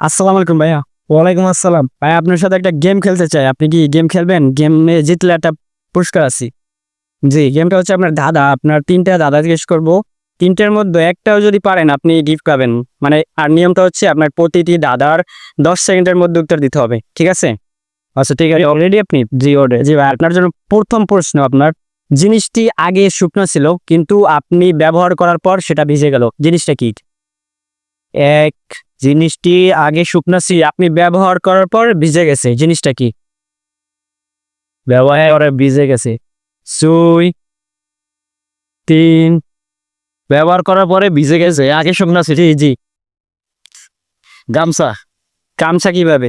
আসসালামু আলাইকুম ভাইয়া। ওয়ালাইকুম আসসালাম। ভাই আপনার সাথে একটা গেম খেলতে চাই। আপনি কি গেম খেলবেন? গেমে জিতলে একটা পুরস্কার আছে। জি গেমটা হচ্ছে আপনার দাদা। আপনার তিনটা দাদা জিজ্ঞেস করব। তিনটের মধ্যে একটাও যদি পারেন আপনি গিফট পাবেন। মানে আর নিয়মটা হচ্ছে আপনার প্রতিটি দাদার দশ সেকেন্ডের মধ্যে উত্তর দিতে হবে। ঠিক আছে? আচ্ছা ঠিক আছে। অলরেডি আপনি? জি ওরে জি ভাই আপনার জন্য প্রথম প্রশ্ন। আপনার জিনিসটি আগে শুকনো ছিল কিন্তু আপনি ব্যবহার করার পর সেটা ভিজে গেল। জিনিসটা কি? এক জিনিসটি আগে শুকনো ছিল, আপনি ব্যবহার করার পর ভিজে গেছে, জিনিসটা কি? ব্যবহার করে ভিজে গেছে। সুই তিন, ব্যবহার করার পরে ভিজে গেছে, আগে শুকনো ছিল। জি জি। গামছা গামছা কীভাবে?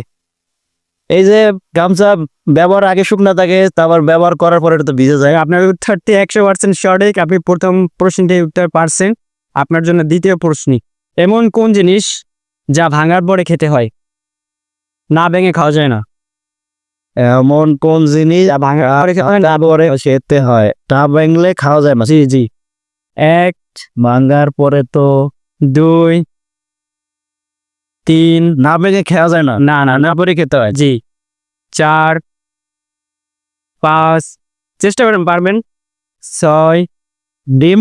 এই যে গামছা ব্যবহার আগে শুকনা থাকে, তারপর ব্যবহার করার পরে তো ভিজে যায়। আপনার উত্তরটি একশো পার্সেন্ট সঠিক আপনি প্রথম প্রশ্নটি উত্তর পারছেন। আপনার জন্য দ্বিতীয় প্রশ্ন এমন কোন জিনিস যা ভাঙার পরে খেতে হয়। না ভেঙে খাওয়া যায় না। এমন কোন জিনিস ভাঙার খেতে হয়। তা ভাঙলে খাওয়া যায় না। জি জি। এক ভাঙার পরে তো দুই তিন না ভেঙে খাওয়া যায় না। না না না। পরে খেতে হয়। জি। চার পাঁচ চেষ্টা করেন পারবেন। ছয় ডিম?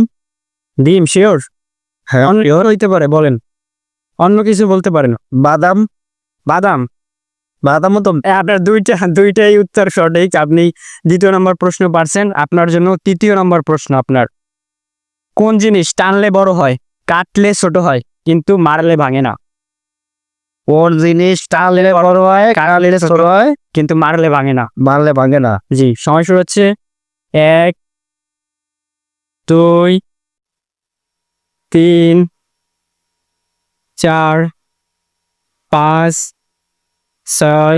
ডিম শিওর? হ্যাঁ হইতে পারে বলেন। অন্য কিছু বলতে পারেন। বাদাম? বাদাম? বাদামও তো আপনার দুইটা দুইটাই উত্তর সঠিক। আপনি দ্বিতীয় নম্বর প্রশ্ন পারছেন আপনার জন্য তৃতীয় নম্বর প্রশ্ন আপনার। কোন জিনিস টানলে বড় হয় কাটলে ছোট হয় কিন্তু মারলে ভাঙে না? কোন জিনিস টানলে বড় হয় কাটালে ছোট হয় কিন্তু মারলে ভাঙে না। মারলে ভাঙে না। জি সময় শুরু হচ্ছে। এক দুই তিন চার পাঁচ ছয়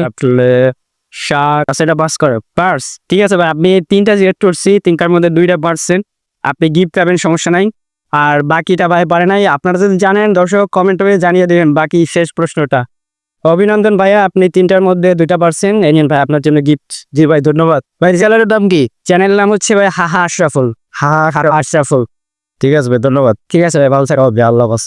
সাত সেটা পাস করে। পার্স ঠিক আছে ভাই আপনি তিনটা জিজ্ঞেস করছি তিনটার মধ্যে দুইটা পারছেন। আপনি গিফট পাবেন সমস্যা নাই। আর বাকিটা ভাই পারে নাই আপনারা যদি জানেন দর্শক কমেন্ট করে জানিয়ে দেবেন বাকি শেষ প্রশ্নটা। অভিনন্দন ভাইয়া আপনি তিনটার মধ্যে দুইটা পারছেন। এই নিন ভাই আপনার জন্য গিফট জি ভাই ধন্যবাদ। ভাই চ্যানেলের দাম কি? চ্যানেলের নাম হচ্ছে ভাই হাহা আশরাফুল। হাহা আশরাফুল। ঠিক আছে ভাই ধন্যবাদ। ঠিক আছে ভাই ভালো থাকো। আল্লাহ হাফেজ।